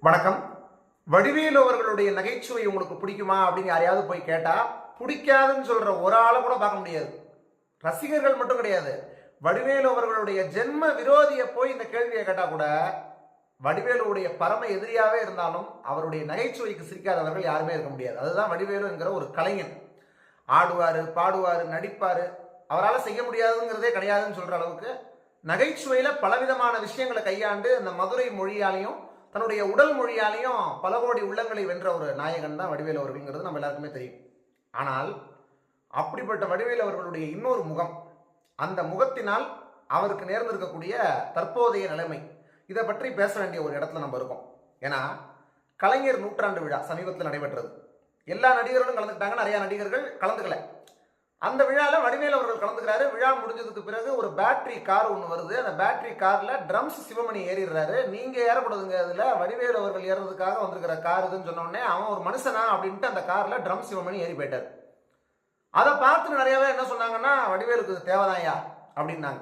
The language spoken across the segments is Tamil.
வணக்கம். வடிவேலு அவர்களுடைய நகைச்சுவை உங்களுக்கு பிடிக்குமா அப்படின்னு யாரையாவது போய் கேட்டால் பிடிக்காதுன்னு சொல்ற ஒரு ஆளை கூட பார்க்க முடியாது. ரசிகர்கள் மட்டும் கிடையாது. வடிவேலு அவர்களுடைய ஜென்ம விரோதியை போய் இந்த கேள்வியை கேட்டால் கூட வடிவேலுடைய பரம எதிரியாகவே இருந்தாலும் அவருடைய நகைச்சுவைக்கு சிரிக்காதவர்கள் யாருமே இருக்க முடியாது. அதுதான் வடிவேலு என்கிற ஒரு கலைஞன். ஆடுவார் பாடுவார் நடிப்பார். அவரால் செய்ய முடியாதுங்கிறதே கிடையாதுன்னு சொல்கிற அளவுக்கு நகைச்சுவையில் பலவிதமான விஷயங்களை கையாண்டு அந்த மதுரை மொழியாலையும் தன்னுடைய உடல் மொழியாலையும் பல கோடி உள்ளங்களை வென்ற ஒரு நாயகன் தான் வடிவேலு அவர்கள்ங்கிறது நம்ம எல்லாருக்குமே தெரியும். ஆனால் அப்படிப்பட்ட வடிவேலு அவர்களுடைய இன்னொரு முகம் அந்த முகத்தினால் அவருக்கு நேர்ந்திருக்கக்கூடிய தற்போதைய நிலைமை இதை பற்றி பேச வேண்டிய ஒரு இடத்துல நம்ம இருக்கோம். ஏன்னா கலைஞர் நூற்றாண்டு விழா சமீபத்தில் நடைபெற்றது. எல்லா நடிகர்களும் கலந்துக்கிட்டாங்க நிறையா நடிகர்கள் கலந்துக்கல. அந்த விழாவில் வடிவேல் அவர்கள் கலந்துக்கிறாரு. விழா முடிஞ்சதுக்கு பிறகு ஒரு பேட்டரி கார் ஒன்று வருது. அந்த பேட்டரி கார்ல ட்ரம்ஸ் சிவமணி ஏறிடுறாரு. நீங்க ஏறக்கூடாதுங்க அதுல. வடிவேல் அவர்கள் ஏறதுக்காக வந்திருக்கிற கார் இதுன்னு சொன்னோடனே அவன் ஒரு மனுஷனா அப்படின்ட்டு அந்த கார்ல ட்ரம் சிவமணி ஏறி போயிட்டார். அதை பார்த்து நிறையாவே என்ன சொன்னாங்கன்னா வடிவேலுக்கு தேவைதான் தேவைதான்யா அப்படின்னாங்க.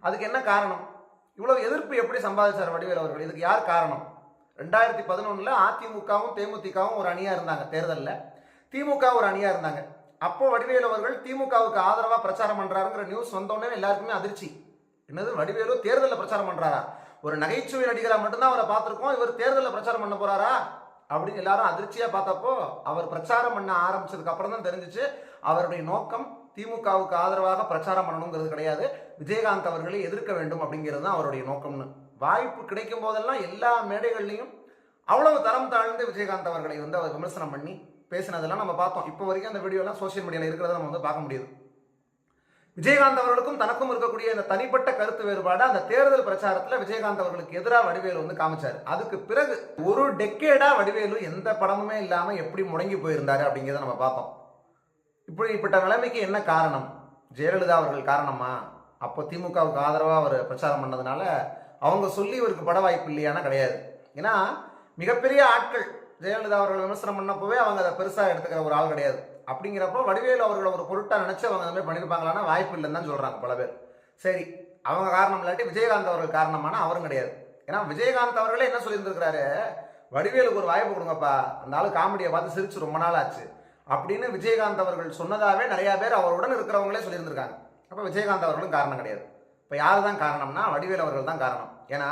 அதுக்கு என்ன காரணம்? இவ்வளவு எதிர்ப்பு எப்படி சம்பாதிச்சார் வடிவேல் அவர்கள்? இதுக்கு யார் காரணம்? ரெண்டாயிரத்தி பதினொன்னுல அதிமுகவும் தேமுதிகவும் ஒரு அணியா இருந்தாங்க தேர்தலில். திமுக ஒரு அணியா இருந்தாங்க. அப்போ வடிவேலு அவர்கள் திமுகவுக்கு ஆதரவா பிரச்சாரம் பண்றாருங்கிற நியூஸ் வந்தோடனே எல்லாருக்குமே அதிர்ச்சி. என்னது வடிவேலு தேர்தலில் பிரச்சாரம் பண்றாரா? ஒரு நகைச்சுவை நடிகரா மட்டும்தான் அவரை பார்த்துருக்கோம் இவர் தேர்தலில் பிரச்சாரம் பண்ண போறாரா? அப்படின்னு எல்லாரும் அதிர்ச்சியா பார்த்தப்போ அவர் பிரச்சாரம் பண்ண ஆரம்பிச்சதுக்கு அப்புறம் தான் தெரிஞ்சிச்சு அவருடைய நோக்கம் திமுகவுக்கு ஆதரவாக பிரச்சாரம் பண்ணணுங்கிறது கிடையாது. விஜயகாந்த் அவர்களை எதிர்க்க வேண்டும் அப்படிங்கிறது தான் அவருடைய நோக்கம்னு. வாய்ப்பு கிடைக்கும் போதெல்லாம் எல்லா மேடைகள்லையும் அவ்வளவு தரம் தாழ்ந்து விஜயகாந்த் அவர்களை வந்து அவர் விமர்சனம் பண்ணி பேசினதெல்லாம் நம்ம பார்த்தோம். இப்போ வரைக்கும் அந்த வீடியோலாம் சோஷியல் மீடியாவில் இருக்கிறத நம்ம வந்து பார்க்க முடியுது. விஜயகாந்த் அவர்களுக்கும் தனக்கும் இருக்கக்கூடிய இந்த தனிப்பட்ட கருத்து வேறுபாடு அந்த தேர்தல் பிரச்சாரத்தில் விஜயகாந்த் அவர்களுக்கு எதிராக வடிவேலு வந்து காமிச்சார். அதுக்கு பிறகு ஒரு டெக்கேடா வடிவேலு எந்த படமுமே இல்லாமல் எப்படி முடங்கி போயிருந்தாரு அப்படிங்கிறத நம்ம பார்த்தோம். இப்படிப்பட்ட நிலைமைக்கு என்ன காரணம்? ஜெயலலிதா அவர்கள் காரணமா? அப்போ திமுகவுக்கு ஆதரவாக அவர் பிரச்சாரம் பண்ணதுனால அவங்க சொல்லி இவருக்கு பட வாய்ப்பு இல்லையானா கிடையாது. ஏன்னா மிகப்பெரிய ஆட்கள் ஜெயலலிதா அவர்கள் விமர்சனம் பண்ணப்பவே அவங்க அதை பெருசாக எடுத்துக்கிற ஒரு ஆள் கிடையாது. அப்படிங்கிறப்போ வடிவேலு அவர்களை ஒரு பொருட்டாக நினச்சி அவங்க அந்த மாதிரி பண்ணியிருப்பாங்களான்னா வாய்ப்பு இல்லைன்னு தான் சொல்கிறாங்க பல பேர். சரி அவங்க காரணம் இல்லாட்டி விஜயகாந்த் அவர்கள் காரணமான அவரும் கிடையாது. ஏன்னா விஜயகாந்த் அவர்களே என்ன சொல்லியிருந்திருக்கிறாரு? வடிவேலுக்கு ஒரு வாய்ப்பு கொடுங்கப்பா அந்த ஆள் காமெடியை பார்த்து சிரிச்சு ரொம்ப நாள் ஆச்சு அப்படின்னு விஜயகாந்த் அவர்கள் சொன்னதாகவே நிறையா பேர் அவருடன் இருக்கிறவங்களே சொல்லியிருந்திருக்காங்க. அப்போ விஜயகாந்த் அவர்களும் காரணம் கிடையாது. இப்போ யார் தான் காரணம்னா வடிவேலு அவர்கள் தான் காரணம். ஏன்னா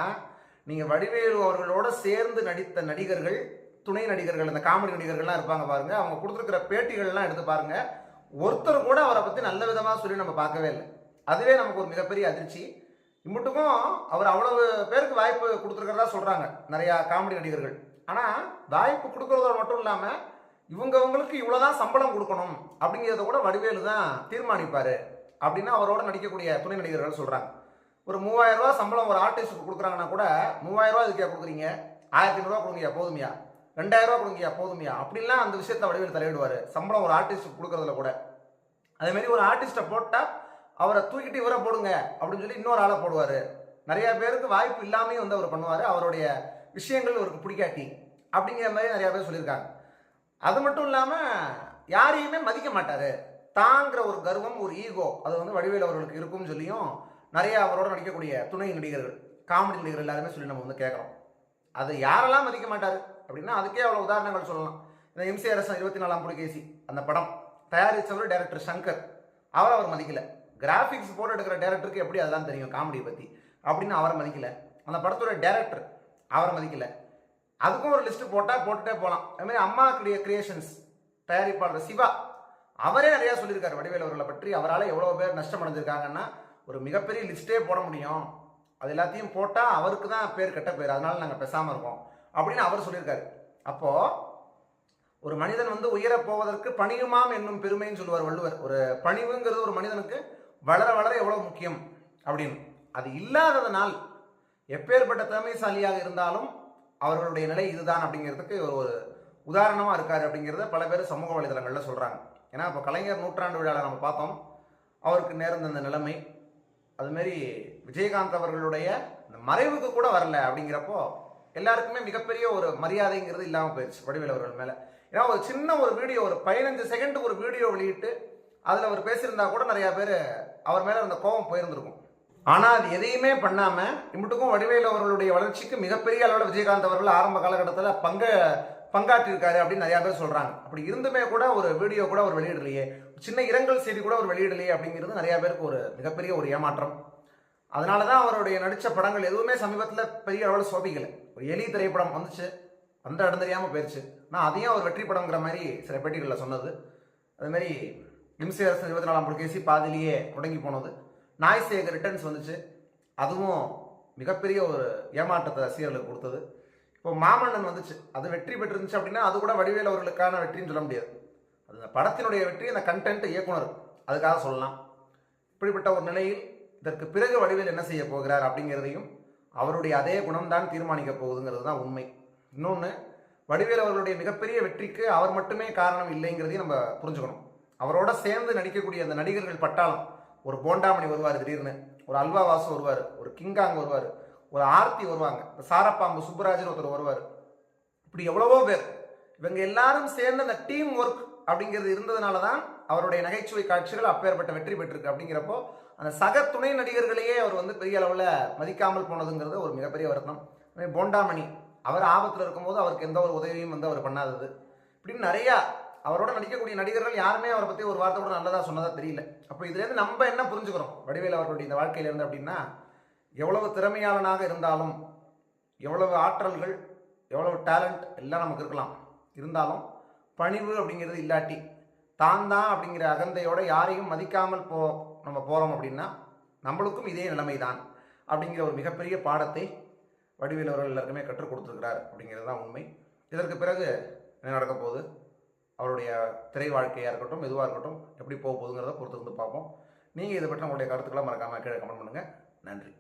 நீங்கள் வடிவேலு அவர்களோட சேர்ந்து நடித்த நடிகர்கள் துணை நடிகர்கள் இந்த காமெடி நடிகர்கள்லாம் இருப்பாங்க பாருங்க. அவங்க கொடுத்துருக்கிற பேட்டிகள்லாம் எடுத்து பாருங்க. ஒருத்தர் கூட அவரை பற்றி நல்ல விதமாக சொல்லி நம்ம பார்க்கவே இல்லை. அதுவே நமக்கு ஒரு மிகப்பெரிய அதிர்ச்சி. இம்மட்டுக்கும் அவர் அவ்வளவு பேருக்கு வாய்ப்பு கொடுத்துருக்கிறதா சொல்கிறாங்க நிறையா காமெடி நடிகர்கள். ஆனால் வாய்ப்பு கொடுக்கறதோட மட்டும் இல்லாமல் இவங்கவங்களுக்கு இவ்வளோதான் சம்பளம் கொடுக்கணும் அப்படிங்கிறத கூட வடிவேலு தான் தீர்மானிப்பார் அப்படின்னு அவரோட நடிக்கக்கூடிய துணை நடிகர்கள் சொல்கிறாங்க ஒரு மூவாயிரம் ரூபா சம்பளம் ஒரு ஆர்டிஸ்ட்டுக்கு கொடுக்குறாங்கன்னா கூட மூவாயிரம் ரூபா இதுக்கே கொடுக்குறீங்க? ஆயிரத்தி ஐநூறுரூவா கொடுங்க போதுமையா? ரெண்டாயிரம் ரூபா கொடுங்கயா போதுமையா. அப்படிலாம் அந்த விஷயத்தை வடிவேல் தலையிடுவார். சம்பளம் ஒரு ஆர்டிஸ்ட் கொடுக்கறதுல கூட. அதேமாரி ஒரு ஆர்டிஸ்ட்டை போட்டால் அவரை தூக்கிட்டு இவரை போடுங்க அப்படின்னு சொல்லி இன்னொரு ஆளை போடுவார். நிறைய பேருக்கு வாய்ப்பு இல்லாமே வந்து அவர் பண்ணுவார். அவருடைய விஷயங்கள் அவருக்கு பிடிக்காட்டி அப்படிங்கிற மாதிரி நிறையா பேர் சொல்லியிருக்காங்க. அது மட்டும் இல்லாமல் யாரையுமே மதிக்க மாட்டார். தாங்கிற ஒரு கர்வம் ஒரு ஈகோ அது வந்து வடிவேல் அவர்களுக்கு இருக்கும்னு சொல்லியும் நிறைய அவரோட நடிக்கக்கூடிய துணை நடிகர்கள் காமெடி நடிகர்கள் எல்லாருமே சொல்லி நம்ம வந்து கேட்குறோம். அதை யாரெல்லாம் மதிக்க மாட்டார்? அப்படின்னா அதுக்கே அவ்வளோ உதாரணங்கள் சொல்லலாம். இந்த எம்சி அரசன் இருபத்தி நாலாம் புலிகேசி அந்த படம். தயாரித்தவர் டைரக்டர் சங்கர். அவரை அவர் மதிக்கல. கிராஃபிக்ஸ் போட்டு எடுக்கிற டேரக்டருக்கு எப்படி அதெல்லாம் தெரியும் காமெடியை பற்றி அப்படின்னு அவரை மதிக்கல. அந்த படத்தோட டேரக்டர் அவரை மதிக்கல. அதுக்கும் ஒரு லிஸ்ட்டு போட்டால் போட்டுட்டே போகலாம் அதுமாதிரி அம்மா கிரிய கிரியேஷன்ஸ் தயாரிப்பாளர் சிவா அவரே நிறையா சொல்லியிருக்காரு வடிவேல் அவர்களை பற்றி. அவரால் எவ்வளோ பேர் நஷ்டம் அடைஞ்சிருக்காங்கன்னா ஒரு மிகப்பெரிய லிஸ்ட்டே போட முடியும். அது எல்லாத்தையும் போட்டால் அவருக்கு தான் பேர் கெட்ட பேர் அதனால நாங்கள் பேசாமல் இருக்கோம். அப்படின்னு அவர் சொல்லியிருக்காரு. அப்போது ஒரு மனிதன் வந்து உயரப் போவதற்கு பணியுமாம் என்னும் பெருமைன்னு சொல்லுவார் வள்ளுவர். ஒரு பணிவுங்கிறது ஒரு மனிதனுக்கு வளர வளர எவ்வளோ முக்கியம் அப்படின்னு. அது இல்லாததனால் எப்பேற்பட்ட திறமைசாலியாக இருந்தாலும் அவர்களுடைய நிலை இதுதான் அப்படிங்கிறதுக்கு ஒரு ஒரு உதாரணமாக இருக்கார் அப்படிங்கிறத பல பேர் சமூக வலைதளங்களில் சொல்கிறாங்க ஏன்னா இப்போ கலைஞர் நூற்றாண்டு விழாவில் நம்ம பார்த்தோம். அவருக்கு நேர்ந்த அந்த நிலைமை. அதுமாரி விஜயகாந்த் அவர்களுடைய இந்த மறைவுக்கு கூட வரல அப்படிங்கிறப்போ எல்லாருக்குமே மிகப்பெரிய ஒரு மரியாதைங்கிறது இல்லாமல் போயிடுச்சு வடிவேல் அவர்கள் மேலே. ஏன்னா ஒரு சின்ன ஒரு வீடியோ ஒரு பதினஞ்சு செகண்ட் ஒரு வீடியோ வெளியிட்டு அதில் அவர் பேசியிருந்தா கூட நிறையா பேர் அவர் மேலே அந்த கோபம் போயிருந்திருக்கும். ஆனால் அது எதையுமே பண்ணாமல் இம்முட்டுக்கும் வடிவேல் அவர்களுடைய வளர்ச்சிக்கு மிகப்பெரிய அளவில் விஜயகாந்த் அவர்கள் ஆரம்ப காலகட்டத்தில் பங்க பங்காற்றிருக்காரு அப்படின்னு நிறையா பேர் சொல்கிறாங்க அப்படி இருந்துமே கூட ஒரு வீடியோ கூட அவர் வெளியிடலையே. சின்ன இரங்கல் செய்தி கூட அவர் வெளியிடலையே அப்படிங்கிறது நிறையா பேருக்கு ஒரு மிகப்பெரிய ஒரு ஏமாற்றம். அதனால தான் அவருடைய நடித்த படங்கள் எதுவுமே சமீபத்தில் பெரிய அளவில் சோபிக்கலை. ஒரு எலி திரைப்படம் வந்துச்சு. அந்த இடம் தெரியாமல் போயிடுச்சு நான் அதையும் அவர் வெற்றி படங்கிற மாதிரி சில பேட்டிகளில் சொன்னது. அதுமாரி மாதிரி அரசு இருபத்தி நாலாம் புலிகேசி பாதிலேயே முடங்கி போனது. நாய் சேகர் ரிட்டர்ன்ஸ் வந்துச்சு. அதுவும் மிகப்பெரிய ஒரு ஏமாற்றத்தை ரசிகர்களுக்கு கொடுத்தது. இப்போ மாமன்னன் வந்துச்சு. அது வெற்றி பெற்றிருந்துச்சு அப்படின்னா அது கூட வடிவேல் அவர்களுக்கான வெற்றின்னு சொல்ல முடியாது. அந்த இந்த படத்தினுடைய வெற்றி அந்த கண்டென்ட் இயக்குனர் அதுக்காக சொல்லலாம். இப்படிப்பட்ட ஒரு நிலையில் இதற்கு பிறகு வடிவேல் என்ன செய்ய போகிறார் அப்படிங்கிறதையும் அவருடைய அதே குணம்தான் தீர்மானிக்க போகுதுங்கிறது தான் உண்மை. இன்னொன்று வடிவேல் அவர்களுடைய மிகப்பெரிய வெற்றிக்கு அவர் மட்டுமே காரணம் இல்லைங்கிறதையும் நம்ம புரிஞ்சுக்கணும். அவரோட சேர்ந்து நடிக்கக்கூடிய அந்த நடிகர்கள் பட்டாளம் ஒரு போண்டாமணி வருவார் திடீர்னு ஒரு அல்வா வாசு வருவார் ஒரு கிங்காங் வருவார் ஒரு ஆர்த்தி வருவாங்க சாரப்பாம்பு சுப்புராஜன் ஒருத்தர் வருவார். இப்படி எவ்வளவோ பேர். இவங்க எல்லாரும் சேர்ந்து அந்த டீம் ஒர்க் அப்படிங்கிறது இருந்ததுனால தான் அவருடைய நகைச்சுவை காட்சிகள் அப்பேற்பட்ட வெற்றி பெற்றிருக்கு. அப்படிங்கிறப்போ அந்த சக துணை நடிகர்களையே அவர் வந்து பெரிய அளவில் மதிக்காமல் போனதுங்கிறது ஒரு மிகப்பெரிய வருத்தம். போண்டாமணி அவர் ஆபத்தில் இருக்கும்போது அவருக்கு எந்த ஒரு உதவியும் வந்து அவர் பண்ணாதது. இப்படின்னு நிறையா அவரோட நடிக்கக்கூடிய நடிகர்கள் யாருமே அவரை பற்றி ஒரு வார்த்தை கூட நல்லதாக சொன்னதாக தெரியல. அப்போ இதுலேருந்து நம்ம என்ன புரிஞ்சுக்கிறோம்? வடிவேல் அவர்களுடைய இந்த வாழ்க்கையிலேருந்து அப்படின்னா எவ்வளவு திறமையாளனாக இருந்தாலும் எவ்வளவு ஆற்றல்கள் எவ்வளவு டேலண்ட் எல்லாம் நமக்கு இருக்கலாம். இருந்தாலும் பணிவு அப்படிங்கிறது இல்லாட்டி தான் தான் அப்படிங்கிற அகந்தையோட யாரையும் மதிக்காமல் போ நம்ம போகிறோம் அப்படின்னா நம்மளுக்கும் இதே நிலைமை தான் அப்படிங்கிற ஒரு மிகப்பெரிய பாடத்தை வடிவேல் அவர்கள் எல்லாருக்குமே கற்றுக் கொடுத்துருக்கிறார் அப்படிங்கிறது தான் உண்மை. இதற்கு பிறகு என்ன நடக்க போகுது? அவருடைய திரை வாழ்க்கையாக இருக்கட்டும் எதுவாக இருக்கட்டும் எப்படி போக போகுதுங்கிறத பொறுத்து வந்து பார்ப்போம். நீங்கள் இதை பற்றி உங்களுடைய கருத்துக்களை மறக்காமல் கீழே கமெண்ட் பண்ணுங்கள் நன்றி.